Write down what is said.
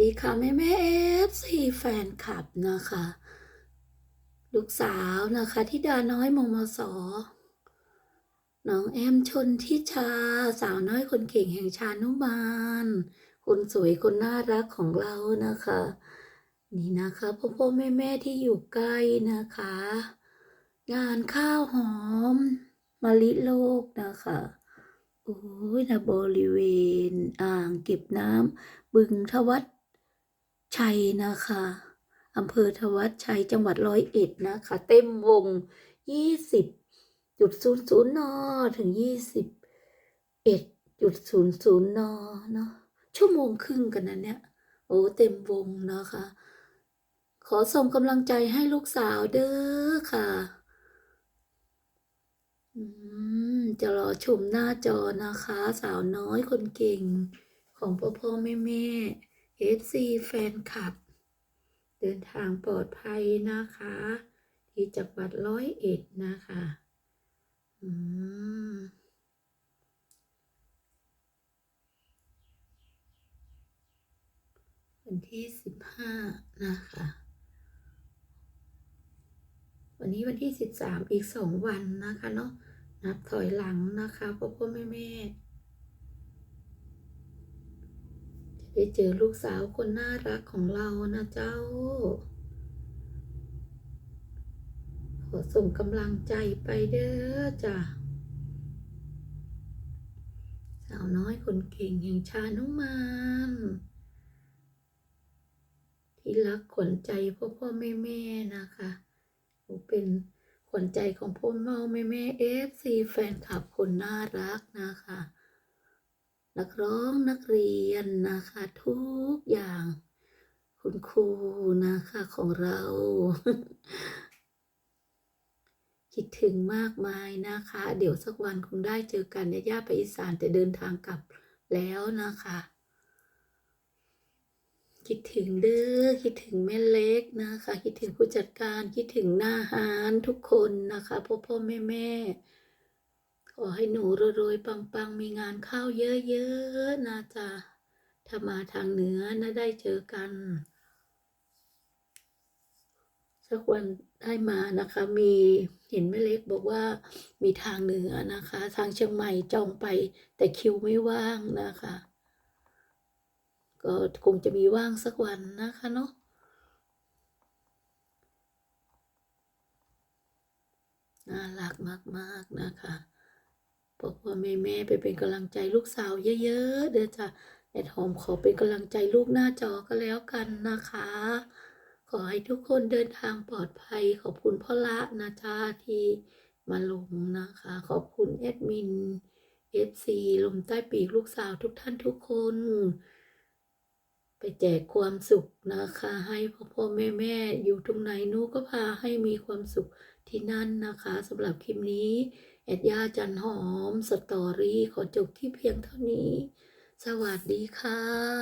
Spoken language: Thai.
ดีค่ะแม่แม่เอฟซีแฟนคลับนะคะ ลูกสาวนะคะที่ดาน้อยมมสอน้องแอมชนทิชา สาวน้อยคนเก่งแห่งชานุมานคนสวยคนน่ารักของเรานะคะ นี่นะคะพ่อพ่อแม่แม่ที่อยู่ใกล้นะคะ งานข้าวหอมมะลิโลกนะคะโอ้ยนะบริเวณอ่างเก็บน้ำบึงทวัด ชัยนะคะอำเภอทวัดชัยจังหวัดร้อยเอ็ดนะคะ เต็มวงยี่สิบจุดศูนย์ศูนย์นอถึงยี่สิบเอ็ดจุดศูนย์ศูนย์นอเนาะชั่วโมงครึ่งกันนะเนี่ย โอ้เต็มวงนะคะ ขอส่งกำลังใจให้ลูกสาวเด้อค่ะอืมจะรอชมหน้าจอนะคะ สาวน้อยคนเก่งของพ่อพ่อแม่แม่ เอฟซีแฟนคลับ เดินทางปลอดภัยนะคะ ที่จังหวัดร้อยเอ็ดนะคะอืมวันที่สิบห้านะคะ วันนี้วันที่สิบสามอีกสองวันนะคะเนาะนับถอยหลังนะคะพ่อพ่อแม่แม่จะ ได้เจอลูกสาวคนน่ารักของเรานะเจ้า ขอส่งกำลังใจไปเด้อจ้ะ สาวน้อยคนเก่งแห่งชานุมานที่รักขวัญใจพ่อพ่อแม่แม่นะคะหนูเป็นขวัญใจของพ่อแม่แม่แม่เอฟซีแฟนคลับคนน่ารักนะคะ นักร้องนักเรียนนะคะ ทุกอย่าง คุณครูนะคะของเรา คิดถึงมากมายนะคะ เดี๋ยวสักวันคงได้เจอกันย่าไปอีสานแต่เดินทางกลับแล้วนะคะ คิดถึงเด้อคิดถึงแม่เล็กนะคะ คิดถึงผู้จัดการคิดถึงหน้าหารทุกคนนะคะพ่อพ่อแม่แม่ อให้หนูรวยๆปังๆ มีงานเข้าเยอะๆนะจ๊ะถ้ามาทางเหนือนะได้เจอกันสักวันได้มานะคะ มีเห็นแม่เล็กบอกว่ามีทางเหนือนะคะ ทางเชียงใหม่จองไป แต่คิวไม่ว่างนะคะ ก็คงจะมีว่างสักวันนะคะเนาะน่ารักมาก ๆ นะคะ พ่อพ่อแม่แม่ไปเป็นกำลังใจลูกสาวเยอะๆเดี๋ยวจะแอดหอมขอเป็นกำลังใจลูกหน้าจอก็แล้วกันนะคะ ขอให้ทุกคนเดินทางปลอดภัย ขอบคุณพ่อละนะจ๊ะที่มาลงนะคะ ขอบคุณแอดมินเอฟซีลมใต้ปีกลูกสาวทุกท่านทุกคน ไปแจกความสุขนะคะ ให้พ่อพ่อแม่แม่อยู่ตรงไหนนูก็พาให้มีความสุข ที่นั่นนะคะสำหรับคลิปนี้แอดย่าจันหอมสตอรี่ขอจบที่เพียงเท่านี้ สวัสดีค่ะ